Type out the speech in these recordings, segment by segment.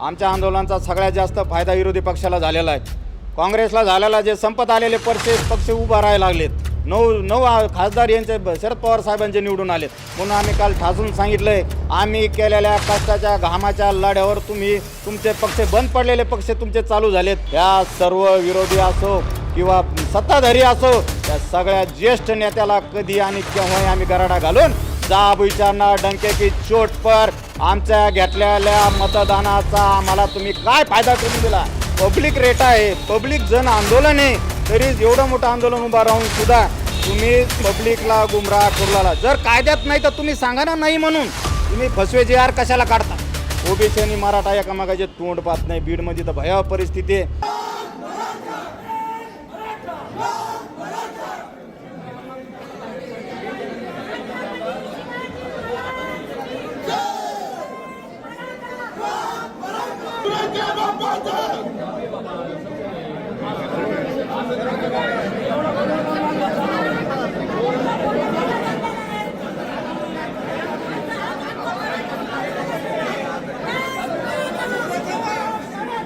आमच्या आंदोलनाचा सगळ्यात जास्त फायदा विरोधी पक्षाला झालेला आहे. काँग्रेसला झालेला जे संपत आलेले पक्ष पक्ष उभा राहायला लागलेत. नऊ नऊ खासदार यांचे शरद पवार साहेबांचे निवडून आलेत. म्हणून आम्ही काल ठासून आहे आम्ही केलेल्या कष्टाच्या घामाच्या लढ्यावर तुम्ही तुमचे पक्ष बंद पडलेले पक्ष तुमचे चालू झालेत. या सर्व विरोधी असो किंवा सत्ताधारी असो या सगळ्या ज्येष्ठ नेत्याला कधी आणि केव्हाही आम्ही गराडा घालून जाब विचारणार डंके की चोट पर आमच्या घेतलेल्या मतदानाचा आम्हाला तुम्ही काय फायदा करून दिला? पब्लिक रेट आहे. पब्लिक जन आंदोलन आहे. तरी एवढं मोठं आंदोलन उभा राहून सुद्धा तुम्ही पब्लिकला गुमराह करू जर कायद्यात नाही तर तुम्ही सांगा ना नाही म्हणून. तुम्ही फसवे जे आर कशाला काढता? ओबीसी आणि मराठा एकामागाचे तोंड पाहत नाही. बीडमध्ये तर भयावह परिस्थिती आहे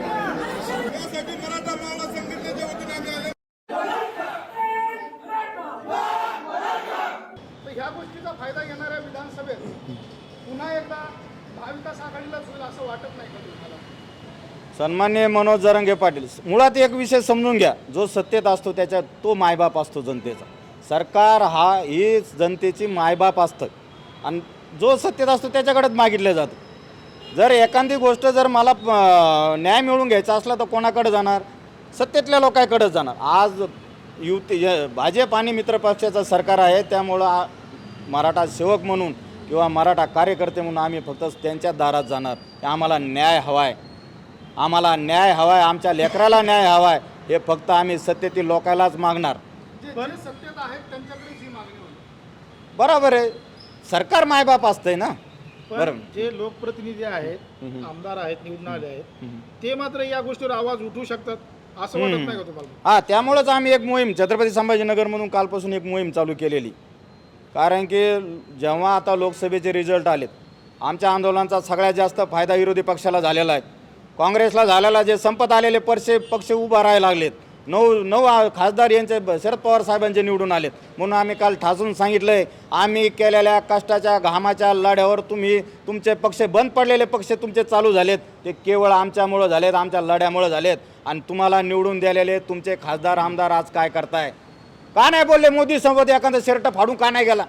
यासाठी मराठा मावळा संघटनेच्या वतीने आम्ही आले तर ह्या गोष्टीचा फायदा घेणाऱ्या विधानसभेत पुन्हा एकदा महाविकास आघाडीलाच होईल असं वाटत नाही का तुम्हाला? सन्मान्य मनोज जरंगे पाटील मुळात एक विषय समजून घ्या. जो सत्तेत असतो त्याच्यात तो मायबाप असतो जनतेचा. सरकार हा ही जनतेची मायबाप असतं. आणि जो सत्तेत असतो त्याच्याकडेच मागितलं जातं. जर एखादी गोष्ट जर मला न्याय मिळवून घ्यायचा असला तर कोणाकडे जाणार? सत्तेतल्या लोकांकडेच जाणार. आज युती भाजप आणि मित्रपक्षाचं सरकार आहे त्यामुळं मराठा सेवक म्हणून किंवा मराठा कार्यकर्ते म्हणून आम्ही फक्त त्यांच्या दारात जाणार. आम्हाला न्याय हवा आहे आम्हाला न्याय हवा आहे आमच्या लेकराला न्याय हवा आहे हे फक्त आम्ही सत्तेतील लोकांनाच मागणार. ही बरोबर आहे. सरकार मायबाप असतंय ना? बरं. जे लोकप्रतिनिधी आहेत आमदार आहेत निवडून आले आहेत ते मात्र या गोष्टीवर आवाज उठवू शकतात असं वाटत नाही का तुम्हाला? हां त्यामुळंच आम्ही एक मोहीम छत्रपती संभाजीनगरमधून कालपासून एक मोहीम चालू केलेली. कारण की जेव्हा आता लोकसभेचे रिझल्ट आलेत आमच्या आंदोलनाचा सगळ्यात जास्त फायदा विरोधी पक्षाला झालेला आहे. काँग्रेसला झालेला जे संपत आलेले पक्ष पक्ष उभा राहायला लागलेत. नऊ नऊ खासदार यांचे शरद पवार साहेबांचे निवडून आलेत. म्हणून आम्ही काल ठासून सांगितलं आहे आम्ही केलेल्या कष्टाच्या घामाच्या लढ्यावर तुम्ही तुमचे पक्ष बंद पडलेले पक्ष तुमचे चालू झालेत. ते केवळ आमच्यामुळं झालेत आमच्या लढ्यामुळं झालेत. आणि तुम्हाला निवडून द्यालेले तुमचे खासदार आमदार आज काय करताय? का नाही बोलले मोदी सोबत एखादा शर्ट फाडून का नाही गेला?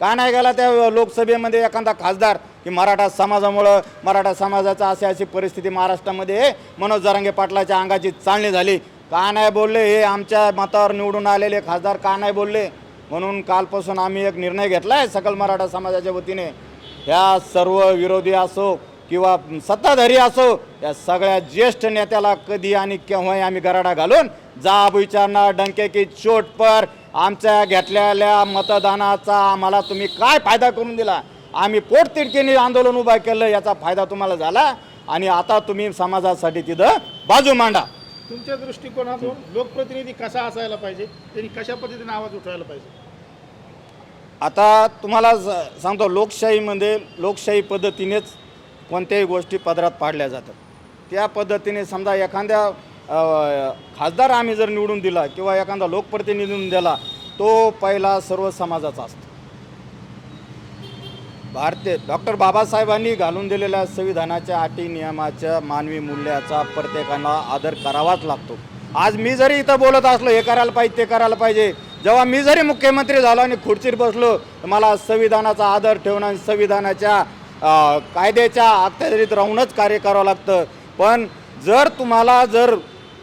का नाही गेला त्या लोकसभेमध्ये एखादा खासदार की मराठा समाजामुळं मराठा समाजाचा अशी अशी परिस्थिती महाराष्ट्रामध्ये आहे? मनोज जरांगे पाटलाच्या अंगाची चालणी झाली. का नाही बोलले? हे आमच्या मतावर निवडून आलेले खासदार का नाही बोलले? म्हणून कालपासून आम्ही एक निर्णय घेतला आहे सकल मराठा समाजाच्या वतीने. ह्या सर्व विरोधी असो किंवा सत्ताधारी असो या सगळ्या ज्येष्ठ नेत्याला कधी आणि केव्हाही आम्ही गराडा घालून जाब विचारणार डंके की चोट पर आमच्या घेतलेल्या मतदानाचा आम्हाला तुम्ही काय फायदा करून दिला? आम्ही पोटतिडकीने आंदोलन उभा केलं याचा फायदा तुम्हाला झाला? आणि आता तुम्ही समाजासाठी तिथं बाजू मांडा. तुमच्या दृष्टिकोनातून लोकप्रतिनिधी कसा असायला पाहिजे? त्यांनी कशा पद्धतीने आवाज उठवायला पाहिजे? आता तुम्हाला सांगतो लोकशाहीमध्ये लोकशाही पद्धतीनेच कोणत्याही गोष्टी पदरात पाडल्या जातात. त्या पद्धतीने समजा एखाद्या खासदार आम्ही जर निवडून दिला किंवा एखादा लोकप्रतिनिधी दिला तो पहिला सर्व समाजाचा असतो. भारतीय डॉक्टर बाबासाहेबांनी घालून दिलेल्या संविधानाच्या अटी नियमाच्या मानवी मूल्याचा प्रत्येकाला आदर करावाच लागतो. आज मी जरी इथं बोलत असलो हे करायला पाहिजे ते करायला पाहिजे. जेव्हा मी जरी मुख्यमंत्री झालो आणि खुर्चीत बसलो तर मला संविधानाचा आदर ठेवणं आणि संविधानाच्या कायद्याच्या अखत्यारीत राहूनच कार्य करावं लागतं. पण जर तुम्हाला जर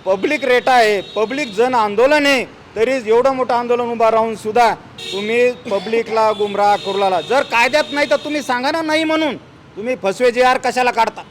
पब्लिक रेट आहे पब्लिक जन आंदोलन आहे तरी एवढं मोठं आंदोलन उभं राहून सुद्धा तुम्ही पब्लिकला गुमराह करू लागला. जर कायद्यात नाही तर तुम्ही सांगा ना नाही म्हणून. तुम्ही फसवे जे आर कशाला काढता?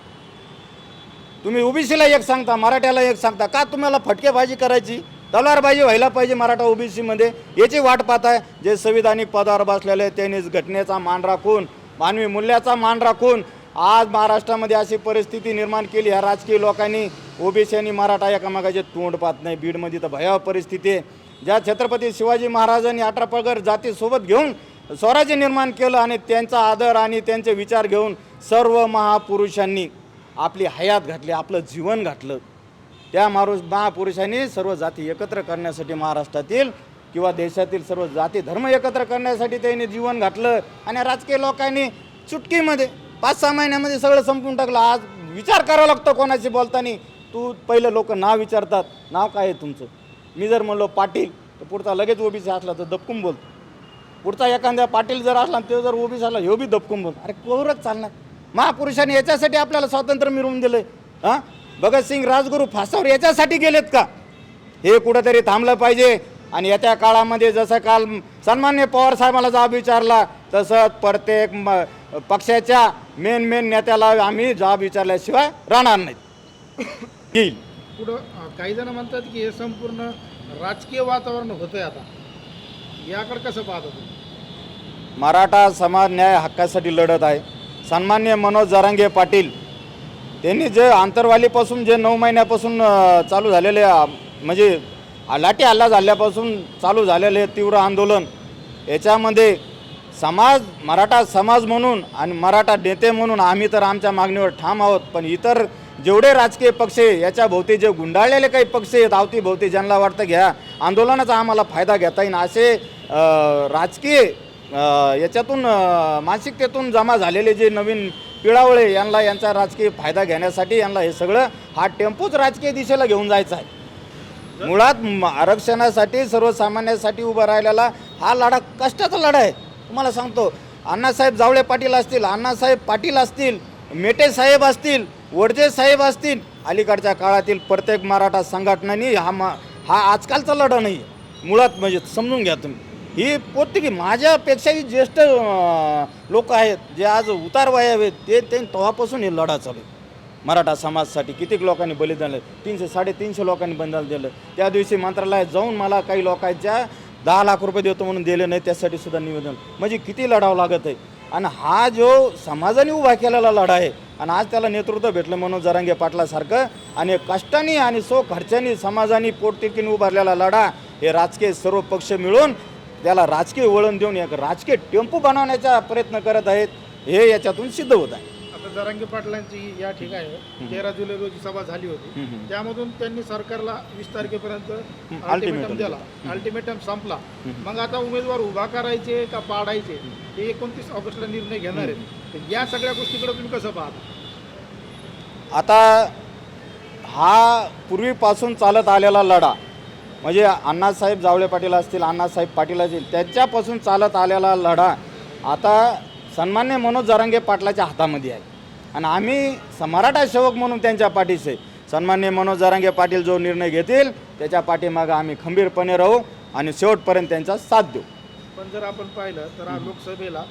तुम्ही ओबीसीला एक सांगता मराठ्याला एक सांगता का तुम्हाला फटकेबाजी करायची? तलवारबाजी व्हायला पाहिजे मराठा ओबीसीमध्ये. याची वाट पाहताय जे संविधानिक पदावर बसलेले त्यांनीच घटनेचा मान राखून मानवी मूल्याचा मान राखून आज महाराष्ट्रामध्ये अशी परिस्थिती निर्माण केली ह्या राजकीय लोकांनी ओबीसी आणि मराठा एकामेकाचे तोंड पाहत नाही. बीडमध्ये तर भयावह परिस्थिती आहे. ज्या छत्रपती शिवाजी महाराजांनी अठरा पगर जातीसोबत घेऊन स्वराज्य निर्माण केलं आणि त्यांचा आदर आणि त्यांचे विचार घेऊन सर्व महापुरुषांनी आपली हयात घातली आपलं जीवन घातलं. त्या माणूस महापुरुषांनी सर्व जाती एकत्र करण्यासाठी महाराष्ट्रातील किंवा देशातील सर्व जाती धर्म एकत्र करण्यासाठी त्यांनी जीवन घातलं आणि राजकीय लोकांनी चुटकीमध्ये पाच सहा महिन्यामध्ये सगळं संपून टाकलं. आज विचार करावा लागतो कोणाशी बोलताना. तू पहिलं लोक नाव विचारतात. नाव काय आहे तुमचं? मी जर म्हणलो पाटील तर पुढचा लगेच ओबीसी असला तर दबकून बोलतो पुढचा एखाद्या पाटील जर असला तो जर ओबीसी असला ह्यो बी दबकून बोलतो अरे कोरच चालणार. महापुरुषांनी याच्यासाठी आपल्याला स्वातंत्र्य मिळवून दिलं हां? भगतसिंग राजगुरू फासावर याच्यासाठी गेलेत का? हे कुठंतरी थांबलं पाहिजे. आणि येत्या काळामध्ये जसं काल सन्मान्य पवार साहेबाला जाब विचारला तसं प्रत्येक म- पक्षाच्या मेन मेन नेत्याला आम्ही जाब विचारल्याशिवाय राहणार नाहीत. येईल. पुढं काही जण म्हणतात की हे संपूर्ण राजकीय वातावरण होतंय आता. याकडे कसं पाहता तुम्ही? मराठा समाज न्याय हक्कासाठी लढत आहे. सन्मान्य मनोज जरांगे पाटील त्यांनी जे आंतरवालीपासून जे नऊ महिन्यापासून चालू झालेले म्हणजे लाठी हल्ला झाल्यापासून चालू झालेले तीव्र आंदोलन. याच्यामध्ये समाज मराठा समाज म्हणून आणि मराठा नेते म्हणून आम्ही तर आमच्या मागणीवर ठाम आहोत. पण इतर जेवढे राजकीय पक्ष आहे याच्या भोवती जे गुंडाळलेले काही पक्ष आहेत अवतीभोवती ज्यांना वाटतं घ्या आंदोलनाचा आम्हाला फायदा घेता येईल असे राजकीय याच्यातून मानसिकतेतून जमा झालेले जे नवीन पिळावळे यांना यांचा राजकीय फायदा घेण्यासाठी यांना हे सगळं हा टेम्पोच राजकीय दिशेला घेऊन जायचा आहे. मुळात आरक्षणासाठी सर्वसामान्यांसाठी उभा राहिलेला हा लढा कष्टाचा लढा आहे. तुम्हाला सांगतो अण्णासाहेब जावळे पाटील असतील अण्णासाहेब पाटील असतील मेटे साहेब असतील वडजे साहेब असतील अलीकडच्या काळातील प्रत्येक मराठा संघटनांनी हा मा हा आजकालचा लढा नाही. आहे मुळात म्हणजे समजून घ्या तुम्ही. ही प्रत्येकी माझ्यापेक्षाही ज्येष्ठ लोक आहेत जे आज उतार वय आहेत ते ते तेव्हापासून हे लढा चालू आहे. मराठा समाजासाठी कितीक लोकांनी बलिदान दिलं? तीनशे साडेतीनशे लोकांनी बलिदान दिलं. त्या दिवशी मंत्रालयात जाऊन मला काही लोकांच्या दहा लाख रुपये देतो म्हणून दिले नाही त्यासाठी सुद्धा निवेदन. म्हणजे किती लढावं लागत आहे? आणि हा जो समाजाने उभा केलेला लढा आहे आणि आज त्याला नेतृत्व भेटलं म्हणून जरांगे पाटलासारखं आणि कष्टाने आणि सो खर्चाने समाजाने पोटतिकीने उभारलेला लढा हे राजकीय सर्व पक्ष मिळून त्याला राजकीय वळण देऊन एक राजकीय टेम्पो बनवण्याचा प्रयत्न करत आहेत हे याच्यातून सिद्ध होत आहे. जरांगे पाटलांची या ठिकाणी तेरा जुलै रोजी सभा झाली होती. त्यामधून त्यांनी सरकारला वीस तारखेपर्यंत अल्टिमेटम दिला. अल्टिमेटम संपला. मग आता उमेदवार उभा करायचे का पाडायचे हे एकोणतीस ऑगस्टला निर्णय घेणार आहेत. या सगळ्या गोष्टीकडे तुम्ही कसं पाहता? आता हा पूर्वीपासून चालत आलेला लढा म्हणजे अण्णासाहेब जावळे पाटील असतील अण्णासाहेब पाटील असतील त्यांच्यापासून चालत आलेला लढा आता सन्मान्य मनोज जरांगे पाटलाच्या हातामध्ये आहे. आणि आम्ही मराठा सेवक म्हणून त्यांच्या पाठीचे. सन्मान्य मनोज जरांगे पाटील जो निर्णय घेतील त्याच्या पाठीमागं आम्ही खंबीरपणे राहू आणि शेवटपर्यंत त्यांचा साथ देऊ. पण जर आपण पाहिलं तर लोकसभेला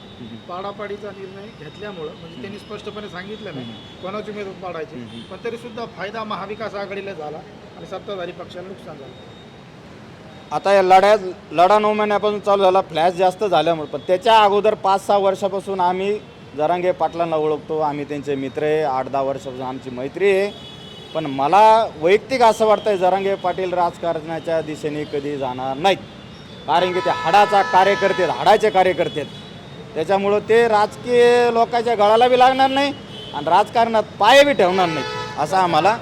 पाडापाडीचा निर्णय घेतल्यामुळं म्हणजे त्यांनी स्पष्टपणे सांगितलं नाही कोणाचे उमेदवार पाडायचे पण तरी सुद्धा फायदा महाविकास आघाडीला झाला आणि सत्ताधारी पक्षाला नुकसान झालं. आता या लढ्यात लढा नऊ महिन्यापासून चालू झाला फ्लॅश जास्त झाल्यामुळे पण त्याच्या अगोदर पाच सहा वर्षापासून आम्ही जरांगे पाटलांना ओळखतो आम्ही त्यांचे मित्र आहे आठ दहा वर्षापासून आमची मैत्री आहे. पण मला वैयक्तिक असं वाटतंय जरांगे पाटील राजकारणाच्या दिशेने कधी जाणार नाहीत. कारण की ते हाडाचा कार्यकर्ते आहेत, हाडाचे कार्यकर्ते आहेत. त्याच्यामुळं ते राजकीय लोकांच्या गळाला बी लागणार नाही आणि राजकारणात पाय बी ठेवणार नाही असं आम्हाला